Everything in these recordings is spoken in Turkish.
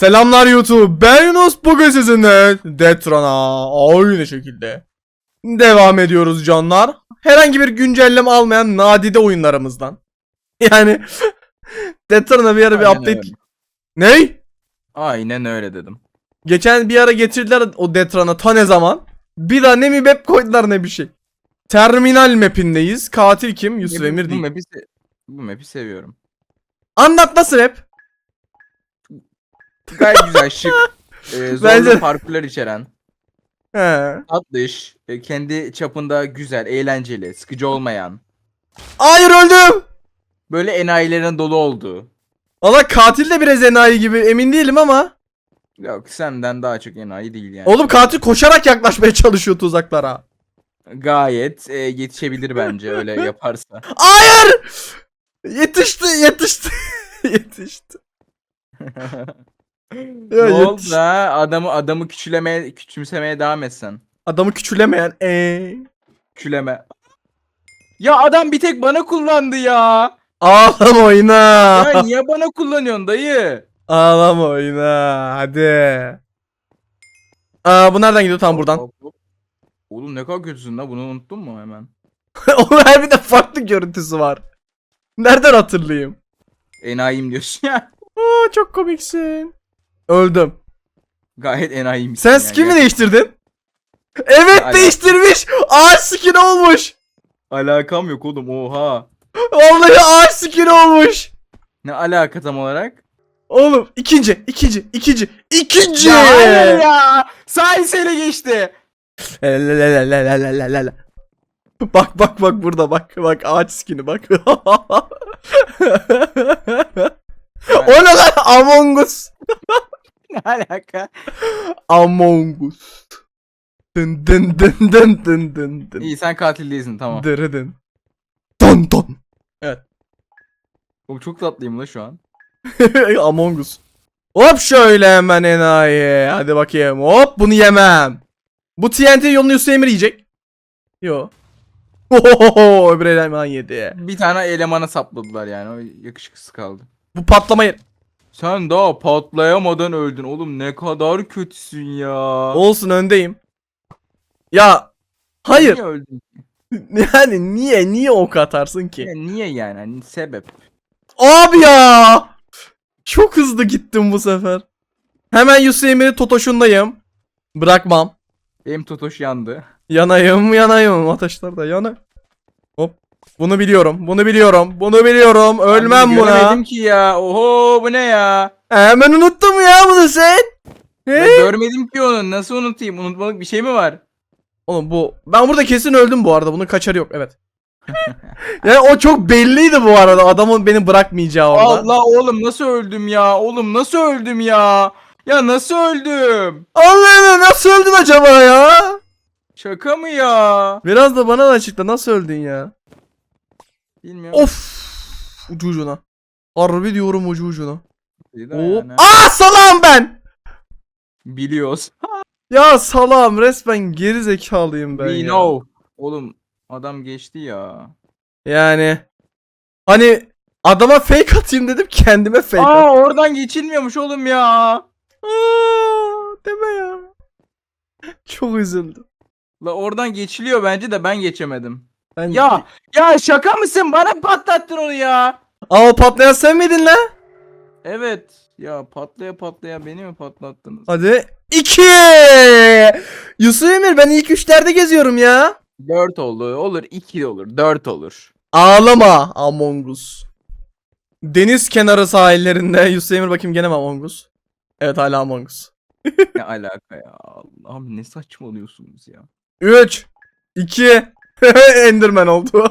Selamlar YouTube. Ben Yunus. Bugün sizinle Detron'a aynı şekilde devam ediyoruz canlar. Herhangi bir güncelleme almayan nadide oyunlarımızdan. Yani Detron'a bir ara bir Aynen update. öyle. Ney? Aynen öyle dedim. Geçen bir ara getirdiler o Detron'a ta ne zaman? Bir daha ne mi map koydular ne bir şey. Terminal mapindeyiz. Katil kim? Yusuf bu, Emir bu değil. map'i, se- bu map'i seviyorum. Anlat nasıl map? Gayet güzel, şık. e, zorlu Bence- parkurlar içeren. He. Tatlış. e, kendi çapında güzel, eğlenceli, sıkıcı olmayan. Hayır öldüm. Böyle enayilerin dolu olduğu. Valla katil de biraz enayi gibi emin değilim ama. Yok senden daha çok enayi değil yani. Oğlum katil koşarak yaklaşmaya çalışıyor tuzaklara. Gayet e, yetişebilir bence öyle yaparsa. Hayır! Yetişti, yetişti. yetişti. Ya ne oldu yetiş- da adamı adamı küçülemeye küçümsemeye devam etsen. Adamı küçülemeyen eee. Küçüleme. Ya adam bir tek bana kullandı ya. Ağlama oyna. Ya niye bana kullanıyorsun dayı? Ağlama oyna. Hadi. Aa bu nereden gidiyor tam buradan? Hop, hop. Oğlum ne kadar kötüsün la bunu unuttun mu hemen? Onun her bir de farklı görüntüsü var. Nereden hatırlayayım? Enayim diyorsun ya. Aa çok komiksin. Öldüm. Gayet enayiymişsin. Sen yani. mi değiştirdin? Evet Alak değiştirmiş. Ağaç skin olmuş. Alakam yok oğlum oha. Vallahi ağaç skin olmuş. Ne alaka tam olarak? Oğlum ikinci, ikinci, ikinci, ikinci. Ya hayır ya. Sahil ele geçti. bak bak bak burada bak bak ağaç skini bak. o ne lan Among Us? Alaka? Among Us. Dın dın dın dın dın dın dın. İyi sen katil değilsin tamam. Dırıdın. Dun dun. Oğlum çok tatlıyım la şu an. Among Us. Hop şöyle hemen enayi. Hadi bakayım. Hop bunu yemem. Bu TNT yolunu Yusuf Emir yiyecek. Yo. Ohohoho öbür eleman yedi. Bir tane elemana sapladılar yani o yakışıklısı kaldı. Bu patlamayı. Sen daha patlayamadan öldün oğlum ne kadar kötüsün ya. Olsun öndeyim. Ya. Hayır. Niye öldün? Yani niye niye ok atarsın ki? Ya niye yani hani sebep? Abi ya. Çok hızlı gittim bu sefer. Hemen Yusuf Emir'i Totoş'undayım. Bırakmam. Benim Totoş yandı. Yanayım yanayım ateşlerde yana. Bunu biliyorum. Bunu biliyorum. Bunu biliyorum. Ölmem Ben buna. Göremedim ki ya. Oho bu ne ya? Hemen unuttum ya bunu sen. Ben He? görmedim ki onu. Nasıl unutayım? Unutmalık bir şey mi var? Oğlum bu ben burada kesin öldüm bu arada. Bunun kaçarı yok. Evet. yani o çok belliydi bu arada. Adamın beni bırakmayacağı orada. Allah oğlum nasıl öldüm ya? Oğlum nasıl öldüm ya? Ya nasıl öldüm? Allah nasıl öldün acaba ya? Şaka mı ya? Biraz da bana da açıkla nasıl öldün ya? Bilmiyorum. Of. Ucu ucuna. Harbi diyorum ucu ucuna. Hop. yani. Aa salam ben. Biliyoruz. Ya salam resmen geri zekalıyım ben We ya. know. Oğlum adam geçti ya. Yani hani adama fake atayım dedim kendime fake Aa at. oradan geçilmiyormuş oğlum ya. Aa, deme ya. Çok üzüldüm. La oradan geçiliyor bence de ben geçemedim. Ben Ya ya şaka mısın? Bana patlattın onu ya. Aa patlayan sen miydin lan? Evet. Ya patlaya patlaya beni mi patlattınız? Hadi. İki. Yusuf Emir ben ilk üçlerde geziyorum ya. 4 oldu. Olur 2 olur. 4 olur. Ağlama Among Us. Deniz kenarı sahillerinde Yusuf Emir bakayım gene mi Among Us? Evet hala Among Us. Ne alaka ya? Allah'ım ne saçmalıyorsunuz ya. 3 2 Enderman oldu.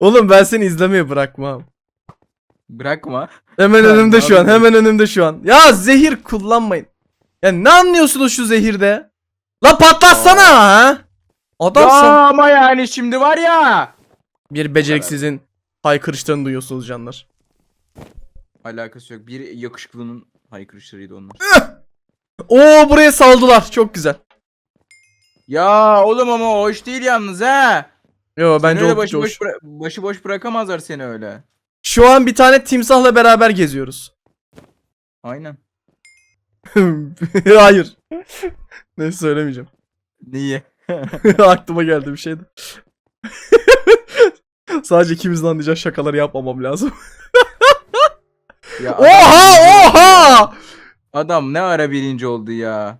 Oğlum ben seni izlemeyi bırakmam. Bırakma. Hemen Ben önümde ne şu an. yapayım? Hemen önümde şu an. Ya zehir kullanmayın. Ya ne anlıyorsunuz şu zehirde? La patlatsana ha. Adamsın. Ya ama yani şimdi var ya. Bir beceriksizin haykırışlarını duyuyorsunuz canlar. Alakası yok. Bir yakışıklının haykırışlarıydı onlar. Oo buraya saldılar. Çok güzel. Ya oğlum ama o hoş değil yalnız ha. Yo Bence bence öyle o başı boş, bıra- başı boş bırakamazlar seni öyle. Şu an bir tane timsahla beraber geziyoruz. Aynen. Hayır. Neyse söylemeyeceğim. Niye? Aklıma geldi bir şeydi. Sadece ikimizin anlayacağı şakaları yapmamam lazım. Ya adam Oha oha! Adam ne ara birinci oldu ya.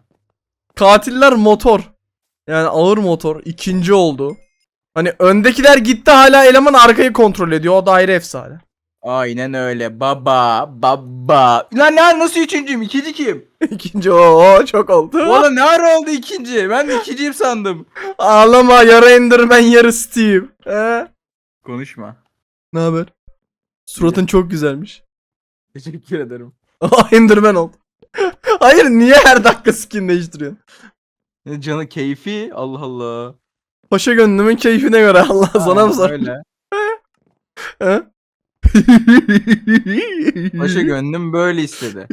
Katiller motor. Yani ağır motor ikinci oldu. Hani öndekiler gitti hala eleman arkayı kontrol ediyor. O da ayrı efsane. Aynen öyle. Baba, baba. Lan ne nasıl üçüncüyüm? İkinci kim? İkinci o çok oldu. Oğlum ne ara oldu ikinci? Ben de ikinciyim sandım. Ağlama yarı Enderman yarı Steve. He? Konuşma. Ne haber? Suratın çok güzelmiş. Teşekkür ederim. Enderman oldu. Hayır niye her dakika skin değiştiriyorsun? Canı keyfi. Allah Allah. Paşa gönlümün keyfine göre Allah sana mı sor? Öyle. He? Paşa gönlüm böyle istedi.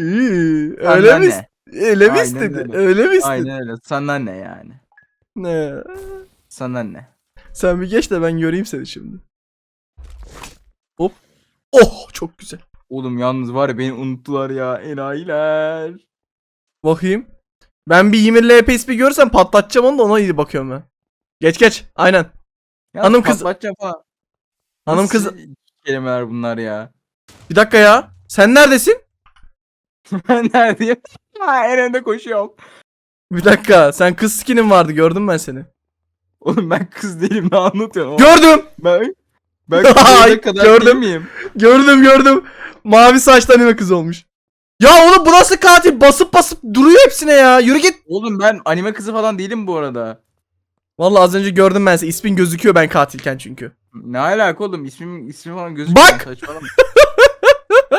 Öyle mi? ne? Öyle mi Aynen istedi? öyle. Öyle mi istedi? Aynen öyle. Sana ne yani? Ne? Sana ne? Sen bir geç de ben göreyim seni şimdi. Hop. Oh çok güzel. Oğlum yalnız var ya beni unuttular ya. Enayiler. Bakayım. Ben bir 20 LP bir görsem patlatacağım onu da ona iyi bakıyorum ben. Geç geç. Aynen. Ya Hanım kız- patlatacağım. Hanım Nasıl kız. Kelimeler bunlar ya. Bir dakika ya. Sen neredesin? Ben neredeyim? Ha en önde koşuyorum. Bir dakika. Sen kız skinin vardı gördüm ben seni. Oğlum ben kız değilim ne anlatıyorsun? oğlum? Gördüm. Ben ben Ay, kız kadar gördüm. değil miyim? Gördüm gördüm. Mavi saçlı anime kız olmuş. Ya oğlum bu nasıl katil? Basıp basıp duruyor hepsine ya. Yürü git. Oğlum ben anime kızı falan değilim bu arada. Vallahi az önce gördüm ben seni. İsmin gözüküyor ben katilken çünkü. Ne alaka oğlum? İsmim ismim falan gözüküyor. Bak! Saçmalama.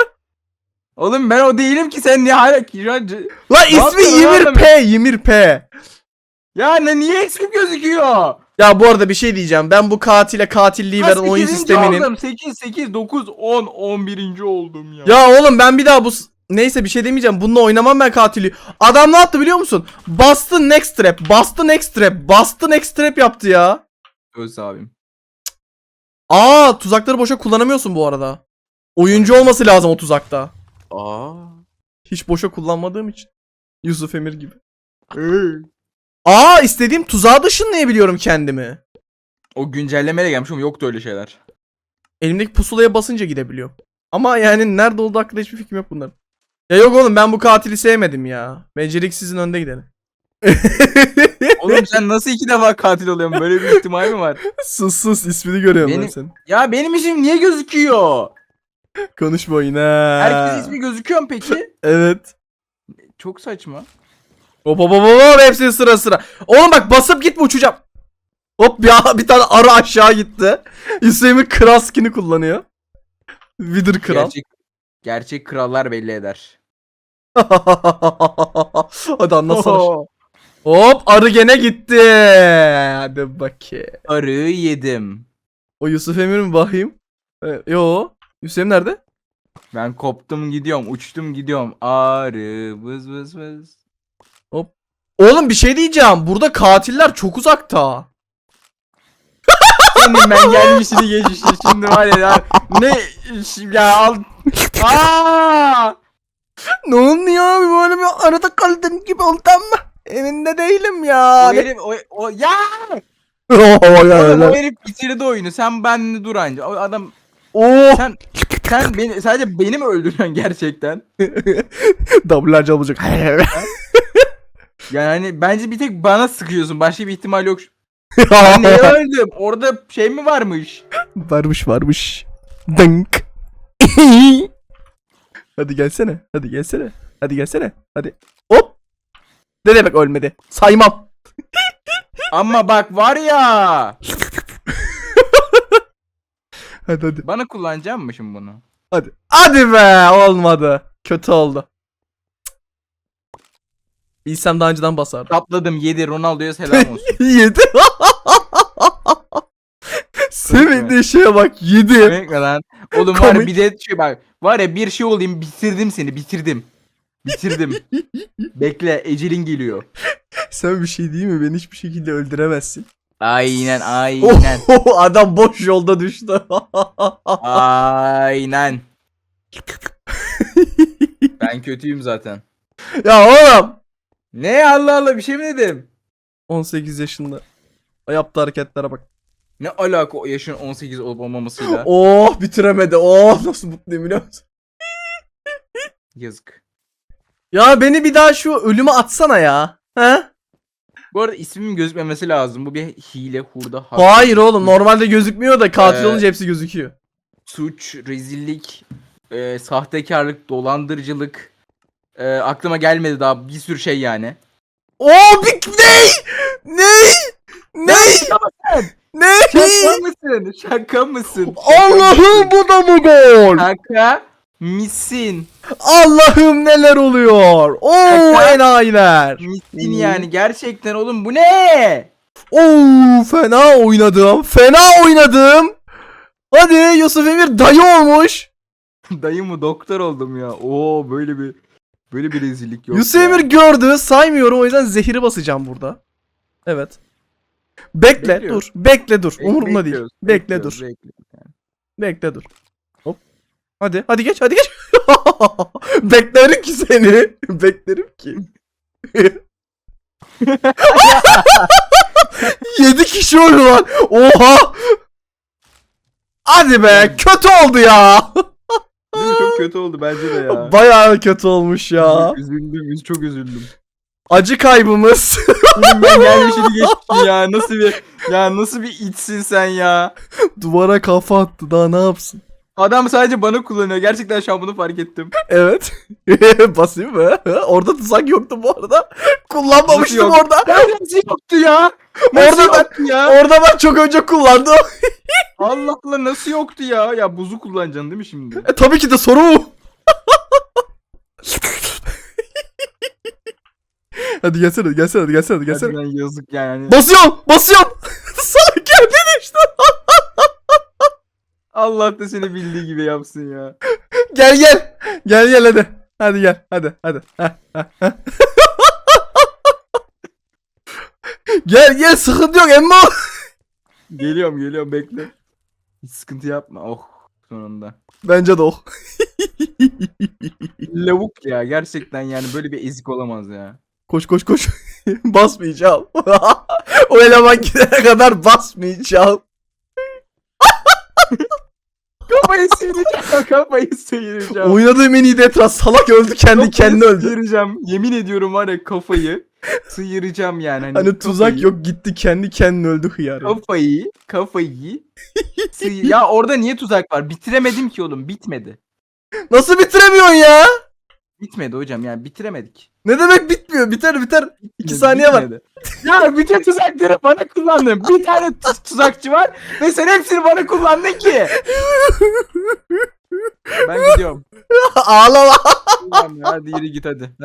oğlum ben o değilim ki sen niye hala ki şu an c- La ismi yapıyorsun Ymir oğlum? P. Ymir P. Ya ne niye ismim gözüküyor? Ya bu arada bir şey diyeceğim. Ben bu katile katilliği veren oyun sisteminin... Aldım. 8 8 9 10 11. oldum ya. Ya oğlum ben bir daha bu... s- Neyse bir şey demeyeceğim. Bununla oynamam ben katili. Adam ne yaptı biliyor musun? Bastı next trap. Bastı next trap. Bastı next trap yaptı ya. Öz abim. Aa tuzakları boşa kullanamıyorsun bu arada. Oyuncu olması lazım o tuzakta. Aa. Hiç boşa kullanmadığım için. Yusuf Emir gibi. Aa istediğim tuzağa dışınlayabiliyorum kendimi. O güncellemeyle gelmiş ama yoktu öyle şeyler. Elimdeki pusulaya basınca gidebiliyorum. Ama yani nerede olduğu hakkında hiçbir fikrim yok bunların. Ya yok oğlum ben bu katili sevmedim ya. Beceriksizin önde gidelim. Oğlum sen nasıl iki defa katil oluyorsun? Böyle bir ihtimal mi var? sus sus ismini görüyorum ben Benim- senin. Ya benim isim niye gözüküyor? Konuşma oyuna. Herkes ismi gözüküyor mu peki? Evet. Çok saçma. Hop hop hop hop hop, hepsi sıra sıra. Oğlum bak basıp gitme uçacağım. Hop ya bir tane arı aşağı gitti. Hüseyin kral skin'i kullanıyor. Wither kral. Gerçek, gerçek krallar belli eder. Hadi anlatsana. Oho. Hop arı gene gitti. Hadi bakayım. Arıyı yedim. O Yusuf Emir mi bakayım? Ee, yo. Hüseyin nerede? Ben koptum gidiyorum, uçtum gidiyorum. Arı vız vız vız. Oğlum bir şey diyeceğim. Burada katiller çok uzakta. Senin ben gelmişini geçmişini şimdi var ya, ya ne ya al. Aa! Ne oluyor abi böyle bir arada kaldın gibi oldu ama. Evinde değilim ya. O herif o, o ya oğlum, ya, o herif bitirdi oyunu. Sen benle dur anca. O adam Oh. sen sen beni sadece beni mi öldürüyorsun gerçekten? W'lerce olacak. Yani hani bence bir tek bana sıkıyorsun. Başka bir ihtimal yok. Ben neye öldüm? Orada şey mi varmış? varmış varmış. Dınk. Hadi gelsene. Hadi gelsene. Hadi gelsene. Hadi. Hop. Ne demek ölmedi? Saymam. Ama bak var ya. hadi hadi. Bana kullanacağım mı şimdi bunu? Hadi. Hadi be olmadı. Kötü oldu. Bilsem daha önceden basardım. Patladım 7 Ronaldo'ya selam olsun. 7 yediği şeye bak. Yedi. Komik mi lan? Oğlum var ya bir de şey bak. Var ya bir şey olayım bitirdim seni bitirdim. Bitirdim. Bekle ecelin geliyor. Sen bir şey değil mi? Beni hiçbir şekilde öldüremezsin. Aynen aynen. Oho, adam boş yolda düştü. aynen. Ben kötüyüm zaten. ya oğlum. Ne Allah Allah bir şey mi dedim? 18 yaşında. Yaptığı hareketlere bak. Ne alaka o yaşın 18 olup olmamasıyla? Oh bitiremedi. Oh nasıl mutluyum biliyor musun? Yazık. Ya beni bir daha şu ölüme atsana ya. He? Bu arada ismim gözükmemesi lazım. Bu bir hile, hurda, hak, Hayır oğlum normalde gözükmüyor da katil Ee, olunca hepsi gözüküyor. suç, rezillik, e, sahtekarlık, dolandırıcılık. E, aklıma gelmedi daha bir sürü şey yani. Oo bir ne? Ne? Ne? Ne? Şaka mısın? Şaka mısın? Allah'ım bu da mı gol? Şaka misin? Allah'ım neler oluyor? Oo Şaka. enayiler. Misin yani gerçekten oğlum bu ne? Oo fena oynadım. Fena oynadım. Hadi Yusuf Emir dayı olmuş. Dayı mı doktor oldum ya. Oo böyle bir böyle bir rezillik yok. Yusuf ya. Emir gördü. Saymıyorum o yüzden zehiri basacağım burada. Evet. Bekle Bekliyoruz. dur. Bekle dur. Bek- Umurumda değil. bekliyoruz, Bekle bekliyoruz, dur. bekliyoruz. Bekle dur. Hop. Hadi hadi geç hadi geç. Beklerim ki seni. Beklerim ki. 7 kişi öldü lan. Oha. Hadi be kötü oldu ya. Değil mi? Çok kötü oldu bence de ya. Bayağı kötü olmuş ya. Üzüldüm, üz- çok üzüldüm. Acı kaybımız. Benim ben gelmişini geçti ya. Nasıl bir ya nasıl bir içsin sen ya. Duvara kafa attı daha ne yapsın? Adam sadece bana kullanıyor. Gerçekten şu an bunu fark ettim. Evet. Basayım mı? Orada tuzak yoktu bu arada. Kullanmamıştım Nasıl yok? orada. Nasıl yoktu ya? Nasıl Orada ben- yoktu ya? Orada ben çok önce kullandım. Allah Allah nasıl yoktu ya? Ya buzu kullanacaksın değil mi şimdi? E, tabii ki de soru bu. Hadi gelsene gelsene hadi gelsene hadi gelsene. Gerçekten yazık yani. Basıyorum basıyorum. Sana geldin işte. Allah da seni bildiği gibi yapsın ya. Gel gel. Gel gel hadi. Hadi gel hadi hadi. Gel gel sıkıntı yok Emma. Geliyorum geliyorum bekle. Hiç sıkıntı yapma. Oh sonunda. Bence de o. Lavuk ya gerçekten yani böyle bir ezik olamaz ya. Koş koş koş. basmayacağım. o eleman gidene kadar basmayacağım. Kafayı sıyıracağım kafayı sıyıracağım. Oynadığım en iyi detran salak öldü kendi Kafayı kendine öldü. Sıyıracağım. Yemin ediyorum var ya kafayı sıyıracağım yani. Hani, Hani tuzak kafayı- yok gitti kendi kendine öldü hıyar. Kafayı, kafayı. ya orada niye tuzak var? Bitiremedim ki oğlum. Bitmedi. Nasıl bitiremiyorsun ya? Bitmedi hocam yani bitiremedik. Ne demek bitmiyor? Biter biter. 2 Bitmedi, saniye var. bitmedi. Ya bütün tuzakları bana kullandın. Bir tane tu- tuzakçı var ve sen hepsini bana kullandın ki. Ben gidiyorum. Ağlama. Kullanma, hadi yürü git hadi.